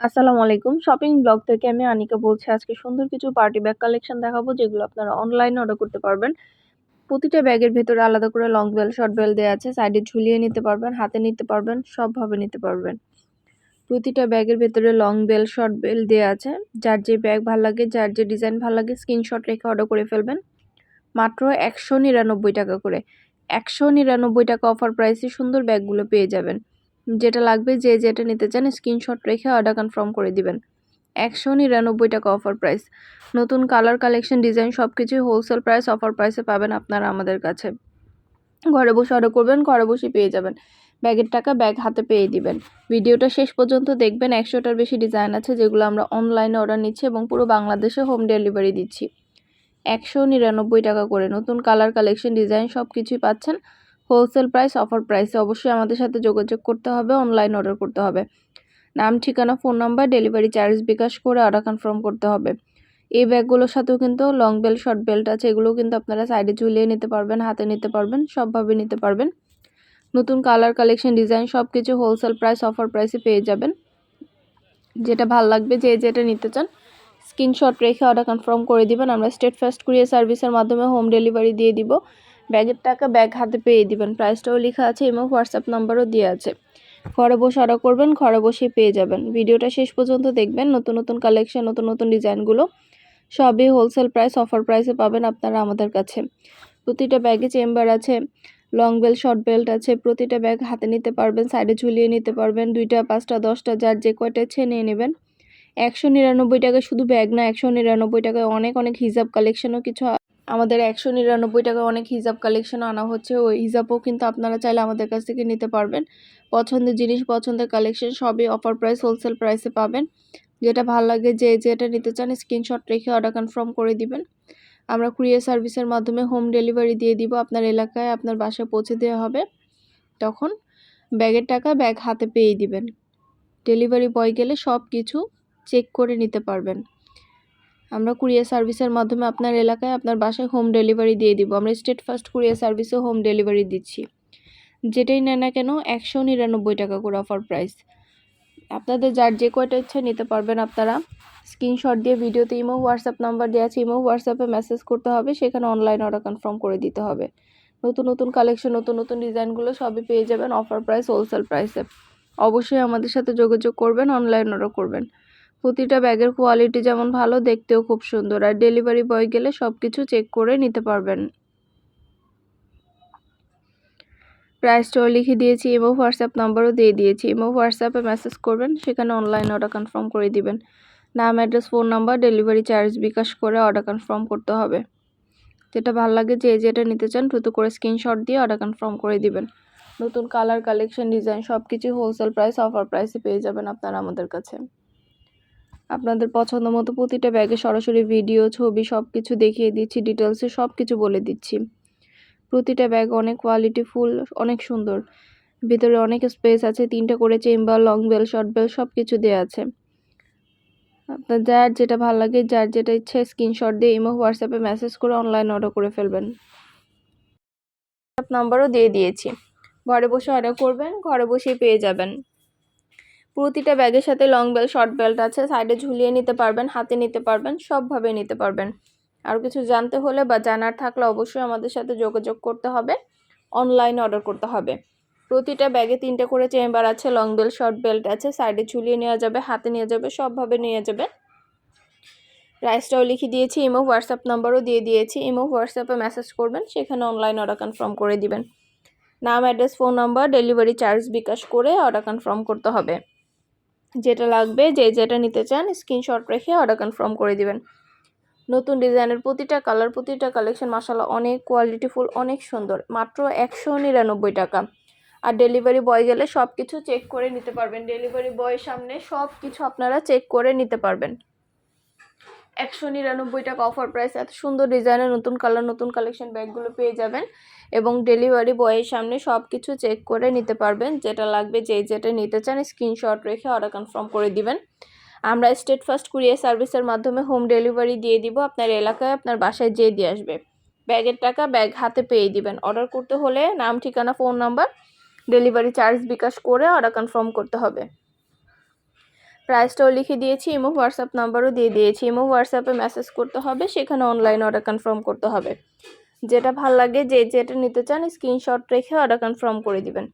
আসসালামু আলাইকুম। Shopping blog থেকে আমি আনিকা বলছি, আজকে সুন্দর কিছু পার্টি ব্যাগ কালেকশন দেখাবো, যেগুলো আপনারা অনলাইনে অর্ডার করতে পারবেন। প্রতিটা ব্যাগের ভেতরে আলাদা করে লং বেল, শর্ট বেল দেওয়া আছে, সাইডে ঝুলিয়ে নিতে পারবেন, হাতে নিতে পারবেন, সবভাবে নিতে পারবেন। প্রতিটা ব্যাগের ভেতরে লং বেল, শর্ট বেল দেওয়া আছে। যার যে ব্যাগ ভালো লাগে, যার যে ডিজাইন ভালো লাগে, স্ক্রিনশট রেখে অর্ডার করে ফেলবেন। মাত্র একশো নিরানব্বই টাকা করে। একশো নিরানব্বই টাকা অফার প্রাইসে সুন্দর ব্যাগগুলো পেয়ে যাবেন। যেটা লাগবে যে যেটা নিতে চান স্ক্রিনশট রেখে অর্ডার কনফার্ম করে দিবেন। একশো নিরানব্বই টাকা অফার প্রাইস নতুন কালার কালেকশন ডিজাইন সব কিছুই হোলসেল প্রাইস অফার প্রাইসে পাবেন আপনারা আমাদের কাছে। ঘরে বসে অর্ডার করবেন, ঘরে বসে পেয়ে যাবেন। ব্যাগের টাকা ব্যাগ হাতে পেয়ে দিবেন। ভিডিওটা শেষ পর্যন্ত দেখবেন, একশোটার বেশি ডিজাইন আছে যেগুলো আমরা অনলাইনে অর্ডার নিচ্ছি এবং পুরো বাংলাদেশে হোম ডেলিভারি দিচ্ছি। একশো নিরানব্বই টাকা করে নতুন কালার কালেকশন ডিজাইন সব কিছুই পাচ্ছেন। হোলসেল প্রাইস, অফার প্রাইসে অবশ্যই আমাদের সাথে যোগাযোগ করতে হবে, অনলাইন অর্ডার করতে হবে। নাম, ঠিকানা, phone number, delivery charge bKash করে অর্ডার কনফার্ম করতে হবে। এই ব্যাগগুলোর সাথেও কিন্তু লং বেল্ট, শর্ট বেল্ট আছে, এগুলোও কিন্তু আপনারা সাইডে ঝুলিয়ে নিতে পারবেন, হাতে নিতে পারবেন, সবভাবে নিতে পারবেন। নতুন কালার, কালেকশন, ডিজাইন সব কিছু হোলসেল প্রাইস, অফার প্রাইসে পেয়ে যাবেন। যেটা ভালো লাগবে, যে যেটা নিতে চান, স্ক্রিনশট রেখে অর্ডার কনফার্ম করে দিবেন। আমরা স্টেট ফার্স্ট কুরিয়ার সার্ভিসের মাধ্যমে হোম ডেলিভারি দিয়ে দিব। ব্যাগের টাকা ব্যাগ হাতে পেয়ে দিবেন। প্রাইসটাও লেখা আছে এবং হোয়াটসঅ্যাপ নাম্বারও দেওয়া আছে। ঘরে বসে অর্ডার করবেন, ঘরে বসেই পেয়ে যাবেন। ভিডিওটা শেষ পর্যন্ত দেখবেন। নতুন নতুন কালেকশন, নতুন নতুন ডিজাইনগুলো সবই হোলসেল প্রাইস অফার প্রাইসে পাবেন আপনারা আমাদের কাছে। প্রতিটা ব্যাগে চেম্বার আছে লং বেল্ট শর্ট বেল্ট আছে। প্রতিটা ব্যাগ হাতে নিতে পারবেন সাইডে ঝুলিয়ে নিতে পারবেন। দুইটা, পাঁচটা, দশটা, যার যে কয়টা ইচ্ছে নিয়ে নেবেন। একশো নিরানব্বই টাকায় শুধু ব্যাগ না, একশো নিরানব্বই টাকায় অনেক অনেক হিজাব কালেকশনও কিছু আমাদের একশো নিরানব্বই টাকা অনেক হিজাব কালেকশন আনা হচ্ছে। ওই হিজাবও কিন্তু আপনারা চাইলে আমাদের কাছ থেকে নিতে পারবেন। পছন্দের জিনিস, পছন্দের কালেকশন সবই অফার প্রাইস হোলসেল প্রাইসে পাবেন। যেটা ভালো লাগে, যে যেটা নিতে চান স্ক্রিনশট রেখে অর্ডার কনফার্ম করে দিবেন। আমরা কুরিয়ার সার্ভিসের মাধ্যমে হোম ডেলিভারি দিয়ে দিব। আপনার এলাকায় আপনার বাসায় পৌঁছে দেওয়া হবে। তখন ব্যাগের টাকা ব্যাগ হাতে পেয়ে দিবেন। ডেলিভারি বয় গেলে সব কিছু চেক করে নিতে পারবেন। আমরা কুরিয়ার সার্ভিসের মাধ্যমে আপনার এলাকায় আপনার বাসায় হোম ডেলিভারি দিয়ে দিব। আমরা স্টেট ফার্স্ট কুরিয়ার সার্ভিসেও হোম ডেলিভারি দিচ্ছি। যেটাই নেয় না কেন একশো নিরানব্বই টাকা করে অফার প্রাইস। আপনাদের যার যে কয়টা ইচ্ছা নিতে পারবেন আপনারা স্ক্রিনশট দিয়ে ভিডিওতে ইমো, হোয়াটসঅ্যাপ নাম্বার দেওয়া আছে, ইমো, হোয়াটসঅ্যাপে মেসেজ করতে হবে, সেখানে অনলাইন অর্ডার কনফার্ম করে দিতে হবে। নতুন নতুন কালেকশন, নতুন নতুন ডিজাইনগুলো সবই পেয়ে যাবেন অফার প্রাইস, হোলসেল প্রাইসে। অবশ্যই আমাদের সাথে যোগাযোগ করবেন, অনলাইন অর্ডার করবেন। প্রতিটা ব্যাগের কোয়ালিটি যেমন ভালো, দেখতেও খুব সুন্দর। আর ডেলিভারি বয় গেলে সব কিছু চেক করে নিতে পারবেন। প্রাইসটাও লিখে দিয়েছি ইমো হোয়াটসঅ্যাপ নাম্বারও দিয়ে দিয়েছি। ইমো হোয়াটসঅ্যাপে মেসেজ করবেন, সেখানে অনলাইন অর্ডার কনফার্ম করে দিবেন। নাম address phone number delivery charge bKash করে অর্ডার কনফার্ম করতে হবে। যেটা ভালো লাগে, যে যেটা নিতে চান, দ্রুত করে স্ক্রিনশট দিয়ে অর্ডার কনফার্ম করে দিবেন। নতুন কালার কালেকশন ডিজাইন সব কিছু হোলসেল প্রাইস অফার প্রাইসে পেয়ে যাবেন আপনারা আমাদের কাছে। আপনাদের পছন্দ মতো প্রতিটা ব্যাগে সরাসরি ভিডিও, ছবি সব কিছু দেখিয়ে দিচ্ছি ডিটেলসে সব কিছু বলে দিচ্ছি। প্রতিটা ব্যাগ অনেক কোয়ালিটি ফুল, অনেক সুন্দর। ভিতরে অনেক স্পেস আছে, তিনটা করে chamber long belt short belt সব কিছু দেওয়া আছে। আপনার যার যেটা ভালো লাগে, যার যেটা ইচ্ছে স্ক্রিনশট দিয়ে ইমো হোয়াটসঅ্যাপে মেসেজ করে অনলাইন অর্ডার করে ফেলবেন। নাম্বারও দিয়ে দিয়েছি। ঘরে বসে অর্ডার করবেন, ঘরে বসেই পেয়ে যাবেন। প্রতিটা ব্যাগের সাথে লং বেল্ট শর্ট বেল্ট আছে। সাইডে ঝুলিয়ে নিতে পারবেন, হাতে নিতে পারবেন, সবভাবে নিতে পারবেন। আর কিছু জানতে হলে বা জানার থাকলে অবশ্যই আমাদের সাথে যোগাযোগ করতে হবে। অনলাইন অর্ডার করতে হবে। প্রতিটা ব্যাগে তিনটে করে চেম্বার আছে লং বেল্ট শর্ট বেল্ট আছে। সাইডে ঝুলিয়ে নেওয়া যাবে, হাতে নিয়ে যাবে, সবভাবে নিয়ে যাবে। প্রাইসটাও লিখে দিয়েছি ইমো হোয়াটসঅ্যাপ নাম্বারও দিয়ে দিয়েছি। ইমো হোয়াটসঅ্যাপে মেসেজ করবেন, সেখানে অনলাইন অর্ডার কনফার্ম করে দিবেন। নাম address phone number delivery charge bKash করে অর্ডার কনফার্ম করতে হবে। যেটা লাগবে, যে যেটা নিতে চান স্ক্রিনশট রেখে অর্ডার কনফার্ম করে দিবেন। নতুন ডিজাইনের প্রতিটা কালার প্রতিটা কালেকশন মাসাল্লাহ অনেক কোয়ালিটিফুল অনেক সুন্দর। মাত্র একশো নিরানব্বই টাকা। আর ডেলিভারি বয় গেলে সব কিছু চেক করে নিতে পারবেন। ডেলিভারি বয়ের সামনে সব কিছু আপনারা চেক করে নিতে পারবেন। একশো নিরানব্বই টাকা অফার প্রাইস এত সুন্দর ডিজাইনের নতুন কালার নতুন কালেকশন ব্যাগগুলো পেয়ে যাবেন এবং ডেলিভারি বয়ের সামনে সব কিছু চেক করে নিতে পারবেন। যেটা লাগবে যে যেটা নিতে চান স্ক্রিনশট রেখে অর্ডার কনফার্ম করে দিবেন। আমরা স্টেট ফার্স্ট কুরিয়ার সার্ভিসের মাধ্যমে হোম ডেলিভারি দিয়ে দিব। আপনার এলাকায় আপনার বাসায় যেয়ে দিয়ে আসবে। ব্যাগের টাকা ব্যাগ হাতে পেয়ে দিবেন। অর্ডার করতে হলে নাম, ঠিকানা phone number delivery charge bKash করে অর্ডার কনফার্ম করতে হবে। প্রাইসটাও লিখে দিয়েছি ইমো হোয়াটসঅ্যাপ নাম্বারও দিয়ে দিয়েছি। ইমো হোয়াটসঅ্যাপে মেসেজ করতে হবে, সেখানে অনলাইন অর্ডার কনফার্ম করতে হবে। যেটা ভালো লাগে, যে যেটা নিতে চান স্ক্রিনশট রেখে অর্ডার কনফার্ম করে দিবেন।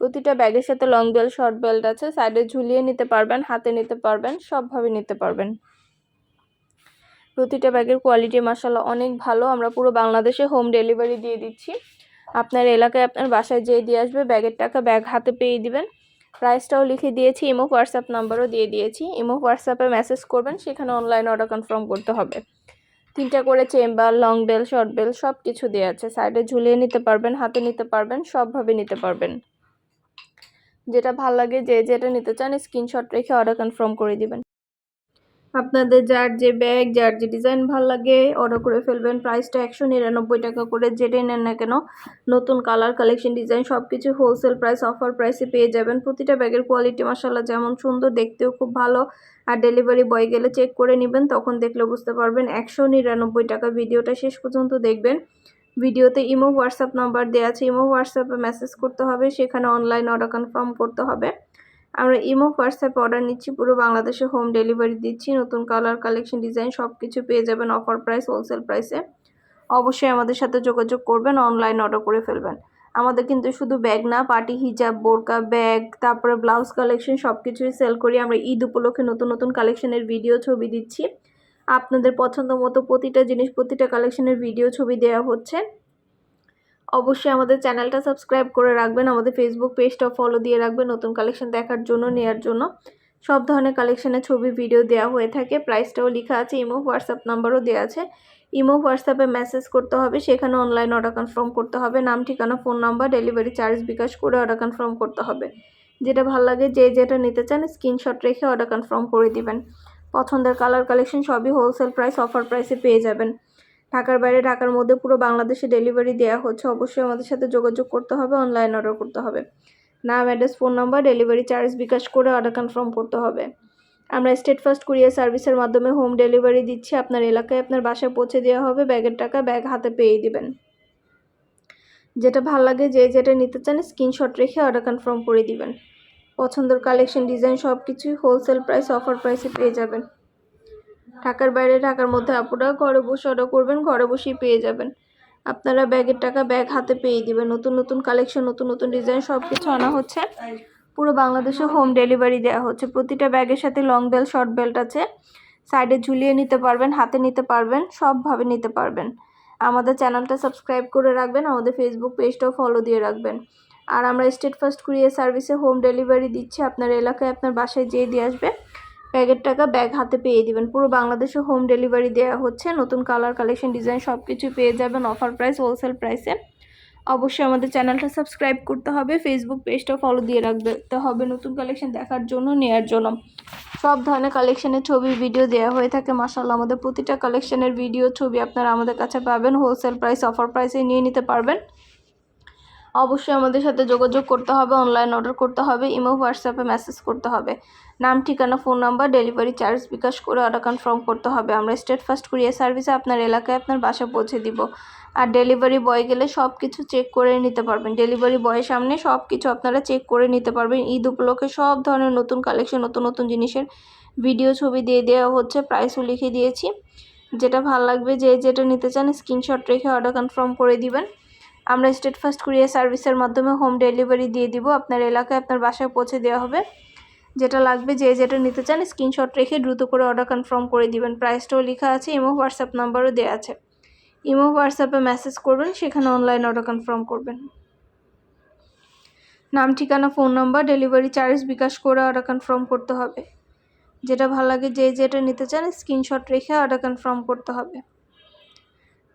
প্রতিটা ব্যাগের সাথে লং বেল্ট শর্ট বেল্ট আছে সাইডে ঝুলিয়ে নিতে পারবেন, হাতে নিতে পারবেন, সবভাবে নিতে পারবেন। প্রতিটা ব্যাগের কোয়ালিটি মাসাল্লাহ অনেক ভালো, আমরা পুরো বাংলাদেশে হোম ডেলিভারি দিয়ে দিচ্ছি। আপনার এলাকায় আপনার বাসায় যেয়ে দিয়ে আসবে ব্যাগের টাকা ব্যাগ হাতে পেয়ে দিবেন। প্রাইসটাও লিখে দিয়েছি, ইমো হোয়াটসঅ্যাপ নাম্বারও দিয়ে দিয়েছি। ইমো হোয়াটসঅ্যাপে মেসেজ করবেন, সেখানে অনলাইন অর্ডার কনফার্ম করতে হবে। তিনটা করে chamber long belt short belt সব কিছু দেওয়া আছে সাইডে ঝুলিয়ে নিতে পারবেন, হাতে নিতে পারবেন, সবভাবে নিতে পারবেন। যেটা ভালো লাগে, যে যেটা নিতে চান স্ক্রিনশট রেখে অর্ডার কনফার্ম করে দিবেন। আপনাদের যার যে ব্যাগ যার যে ডিজাইন ভালো লাগে অর্ডার করে ফেলবেন। প্রাইসটা একশো নিরানব্বই টাকা করে যেটাই নেন না কেন, নতুন কালার কালেকশন ডিজাইন সব কিছু হোলসেল প্রাইস অফার প্রাইসে পেয়ে যাবেন। প্রতিটা ব্যাগের কোয়ালিটি মাসাল্লাহ যেমন সুন্দর, দেখতেও খুব ভালো। আর ডেলিভারি বয় গেলে চেক করে নেবেন, তখন দেখলে বুঝতে পারবেন একশো নিরানব্বই টাকা ভিডিওটা শেষ পর্যন্ত দেখবেন। ভিডিওতে ইমো, হোয়াটসঅ্যাপ নাম্বার দেওয়া আছে, ইমো, হোয়াটসঅ্যাপে মেসেজ করতে হবে, সেখানে অনলাইন অর্ডার কনফার্ম করতে হবে। আমরা ইমো, হোয়াটসঅ্যাপে অর্ডার নিচ্ছি, পুরো বাংলাদেশে হোম ডেলিভারি দিচ্ছি, নতুন কালার, কালেকশন, ডিজাইন সব কিছু পেয়ে যাবেন অফার প্রাইস, হোলসেল প্রাইসে। অবশ্যই আমাদের সাথে যোগাযোগ করবেন, অনলাইন অর্ডার করে ফেলবেন। আমাদের কিন্তু শুধু ব্যাগ না পার্টি হিজাব, বোরকা, ব্যাগ, তারপরে ব্লাউজ কালেকশন সব কিছুই সেল করি। আমরা ঈদ উপলক্ষে নতুন নতুন কালেকশনের ভিডিও ছবি দিচ্ছি। আপনাদের পছন্দ মতো প্রতিটা জিনিস, প্রতিটা কালেকশনের ভিডিও ছবি দেওয়া হচ্ছে। অবশ্যই আমাদের চ্যানেলটা সাবস্ক্রাইব করে রাখবেন, আমাদের ফেসবুক পেজটা ফলো দিয়ে রাখবেন, নতুন কালেকশন দেখার জন্য, নেয়ার জন্য। সব ধরনের কালেকশনের ছবি ভিডিও দেওয়া হয়ে থাকে। প্রাইসটাও লেখা আছে ইমো হোয়াটসঅ্যাপ নাম্বারও দেওয়া আছে। ইমো হোয়াটসঅ্যাপে মেসেজ করতে হবে, সেখানে অনলাইন অর্ডার কনফার্ম করতে হবে। নাম, ঠিকানা phone number delivery charge bKash করে অর্ডার কনফার্ম করতে হবে। যেটা ভালো লাগে, যে যেটা নিতে চান স্ক্রিনশট রেখে অর্ডার কনফার্ম করে দিবেন। পছন্দের কালার কালেকশন সবই হোলসেল প্রাইস অফার প্রাইসে পেয়ে যাবেন। ঢাকার বাইরে, ঢাকার মধ্যে পুরো বাংলাদেশে ডেলিভারি দেওয়া হচ্ছে। অবশ্যই আমাদের সাথে যোগাযোগ করতে হবে অনলাইন অর্ডার করতে হবে। নাম address phone number delivery charge bKash করে অর্ডার কনফার্ম করতে হবে। আমরা স্টেট ফার্স্ট কুরিয়ার সার্ভিসের মাধ্যমে হোম ডেলিভারি দিচ্ছি। আপনার এলাকায় আপনার বাসায় পৌঁছে দেওয়া হবে, ব্যাগের টাকা ব্যাগ হাতে পেয়ে দিবেন। যেটা ভালো লাগে, যে যেটা নিতে চান স্ক্রিনশট রেখে অর্ডার কনফার্ম করে দিবেন। পছন্দের কালেকশন ডিজাইন সব কিছুই হোলসেল প্রাইস অফার প্রাইসে পেয়ে যাবেন। ঢাকার বাইরে, ঢাকার মধ্যে আপুরা ঘরে বসে অর্ডার করবেন, ঘরে বসেই পেয়ে যাবেন। আপনারা ব্যাগের টাকা ব্যাগ হাতে পেয়ে দিবেন। নতুন নতুন কালেকশন নতুন নতুন ডিজাইন সব কিছু আনা হচ্ছে। পুরো বাংলাদেশে হোম ডেলিভারি দেওয়া হচ্ছে। প্রতিটা ব্যাগের সাথে লং বেল্ট শর্ট বেল্ট আছে। সাইডে ঝুলিয়ে নিতে পারবেন, হাতে নিতে পারবেন, সবভাবে নিতে পারবেন। আমাদের চ্যানেলটা সাবস্ক্রাইব করে রাখবেন, আমাদের ফেসবুক পেজটাও ফলো দিয়ে রাখবেন। আর আমরা স্টেট ফার্স্ট কুরিয়ার সার্ভিসে হোম ডেলিভারি দিচ্ছি। আপনার এলাকায়, আপনার বাসায় যেয়ে দিয়ে আসবে। ব্যাগের টাকা ব্যাগ হাতে পেয়ে দিবেন। পুরো বাংলাদেশে হোম ডেলিভারি দেওয়া হচ্ছে। নতুন কালার কালেকশন ডিজাইন সব কিছু পেয়ে যাবেন অফার প্রাইস হোলসেল প্রাইসে অবশ্যই আমাদের চ্যানেলটা সাবস্ক্রাইব করতে হবে। ফেসবুক পেজটা ফলো দিয়ে রাখতে হবে নতুন কালেকশন দেখার জন্য, নেয়ার জন্য। সব ধরনের কালেকশনের ছবি ভিডিও দেওয়া হয়ে থাকে। মাসাল্লাহ আমাদের প্রতিটা কালেকশনের ভিডিও ছবি আপনারা আমাদের কাছে পাবেন। হোলসেল প্রাইস অফার প্রাইসে নিয়ে নিতে পারবেন। অবশ্যই আমাদের সাথে যোগাযোগ করতে হবে অনলাইন অর্ডার করতে হবে ইমো হোয়াটসঅ্যাপে মেসেজ করতে হবে। নাম, ঠিকানা phone number delivery charge bKash করে অর্ডার কনফার্ম করতে হবে। আমরা স্টেট ফার্স্ট কুরিয়ার সার্ভিসে আপনার এলাকায় আপনার বাসা পৌঁছে দিব। আর ডেলিভারি বয় গেলে সব কিছু চেক করে নিতে পারবেন। ডেলিভারি বয়ের সামনে সব কিছু আপনারা চেক করে নিতে পারবেন। ঈদ উপলক্ষে সব ধরনের নতুন কালেকশন নতুন নতুন জিনিসের ভিডিও ছবি দিয়ে দেওয়া হচ্ছে প্রাইসও লিখে দিয়েছি। যেটা ভালো লাগবে যে যেটা নিতে চান স্ক্রিনশট রেখে অর্ডার কনফার্ম করে দিবেন। আমরা স্টেট ফার্স্ট কুরিয়ার সার্ভিসের মাধ্যমে হোম ডেলিভারি দিয়ে দিব। আপনার এলাকায় আপনার বাসায় পৌঁছে দেওয়া হবে। যেটা লাগবে যে যেটা নিতে চান স্ক্রিনশট রেখে দ্রুত করে অর্ডার কনফার্ম করে দিবেন। প্রাইসটাও লেখা আছে ইমো হোয়াটসঅ্যাপ নাম্বারও দেওয়া আছে। ইমো হোয়াটসঅ্যাপে মেসেজ করবেন, সেখানে অনলাইন অর্ডার কনফার্ম করবেন। নাম, ঠিকানা phone number delivery charge bKash করে অর্ডার কনফার্ম করতে হবে। যেটা ভালো লাগে যে যেটা নিতে চান, স্ক্রিনশট রেখে অর্ডার কনফার্ম করতে হবে।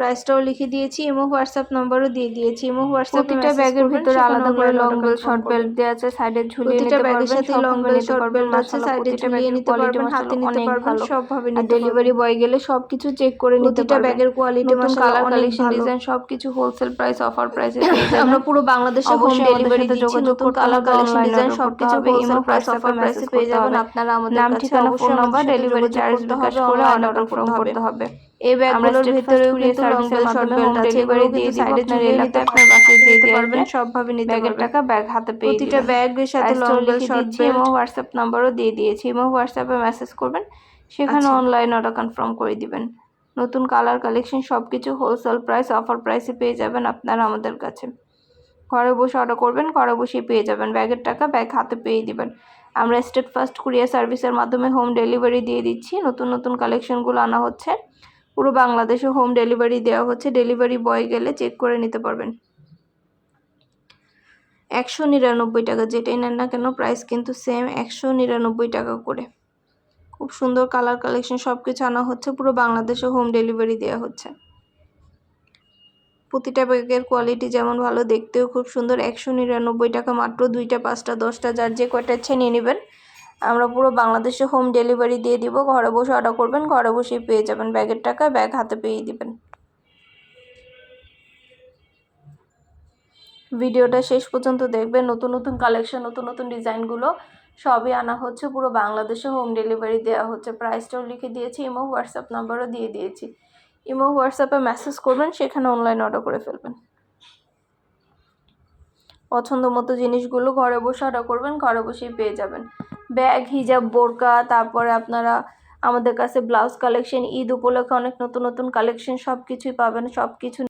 প্রাইসটাও লিখে দিয়েছি ইমো হোয়াটসঅ্যাপ নাম্বারও দিয়ে দিয়েছি। ইমো হোয়াটসঅ্যাপ প্রতিটা ব্যাগের ভিতরে আলাদা করে লং বেল্ট শর্ট বেল্ট দেওয়া আছে সাইডে ঝুলিয়ে নিতে পারবেন ব্যাগের সাথে লং বেল্ট শর্ট বেল্ট আছে সাইডে ঝুলিয়ে নিতে পারবেন হাতে নিতে পারবেন সবভাবে নিতে ডেলিভারি বয় গেলে সবকিছু চেক করে নিতে পারবেন। ব্যাগের কোয়ালিটি নতুন কালার কালেকশন ডিজাইন সবকিছু হোলসেল প্রাইস অফার প্রাইসে আমরা পুরো বাংলাদেশে হোম ডেলিভারি যোগাযোগ করতে কালার কালেকশন ডিজাইন সবকিছু ইমো প্রাইস অফার প্রাইসে পেয়ে যাবেন আপনারা আমাদের নাম ঠিকানা phone number delivery charge bKash করে অর্ডার কনফার্ম করতে হবে। এই ব্যাগগুলোর ভিতরেও কিন্তু লং বেল শর্ট বেল্ট আছে। কিন্তু সাইডে ঝুলিয়ে নিতে আপনার বাসায় দিয়ে দিয়ে পারবেন। সবভাবে নিতে ব্যাগের টাকা ব্যাগ হাতে পেয়ে প্রতিটা। ব্যাগের সাথে লং বেল শর্ট বেল্ট এবং হোয়াটসঅ্যাপ নাম্বারও দিয়ে দিয়েছি। এবং হোয়াটসঅ্যাপে মেসেজ করবেন সেখানে। অনলাইন অর্ডার কনফার্ম করে দিবেন। নতুন কালার কালেকশন সব কিছু হোলসেল প্রাইস অফার প্রাইসে পেয়ে যাবেন আপনারা আমাদের কাছে। ঘরে বসে অর্ডার করবেন ঘরে বসেই পেয়ে যাবেন। ব্যাগের টাকা ব্যাগ হাতে পেয়ে দিবেন। আমরা স্টেট ফার্স্ট কুরিয়ার সার্ভিসের মাধ্যমে হোম ডেলিভারি দিয়ে দিচ্ছি। নতুন নতুন কালেকশনগুলো আনা হচ্ছে। পুরো বাংলাদেশে হোম ডেলিভারি দেওয়া হচ্ছে। ডেলিভারি বয় গেলে চেক করে নিতে পারবেন। একশো নিরানব্বই টাকা, যেটাই নেন না কেন প্রাইস কিন্তু সেম একশো নিরানব্বই টাকা করে। খুব সুন্দর কালার কালেকশন সব কিছু আনা হচ্ছে। পুরো বাংলাদেশে হোম ডেলিভারি দেওয়া হচ্ছে। প্রতিটা ব্যাগের কোয়ালিটি যেমন ভালো, দেখতেও খুব সুন্দর। একশো নিরানব্বই টাকা মাত্র, দুইটা, পাঁচটা, দশটা, যার যে কয়টা ইচ্ছে নিয়ে নেবেন। আমরা পুরো বাংলাদেশে হোম ডেলিভারি দিয়ে দিব। ঘরে বসে অর্ডার করবেন, ঘরে বসেই পেয়ে যাবেন ব্যাগের টাকা ব্যাগ হাতে পেয়ে দিবেন। ভিডিওটা শেষ পর্যন্ত দেখবেন। নতুন নতুন কালেকশন নতুন নতুন ডিজাইনগুলো সবই আনা হচ্ছে। পুরো বাংলাদেশে হোম ডেলিভারি দেওয়া হচ্ছে। প্রাইসটাও লিখে দিয়েছি ইমো হোয়াটসঅ্যাপ নাম্বারও দিয়ে দিয়েছি। ইমো হোয়াটসঅ্যাপে মেসেজ করবেন, সেখানে অনলাইন অর্ডার করে ফেলবেন। পছন্দ মতো জিনিসগুলো ঘরে বসে অর্ডার করবেন, ঘরে বসেই পেয়ে যাবেন। ব্যাগ, হিজাব, বোরকা, তারপরে আপনারা আমাদের কাছে ব্লাউজ কালেকশন ঈদ উপলক্ষে অনেক নতুন নতুন কালেকশন সব কিছুই পাবেন সব কিছু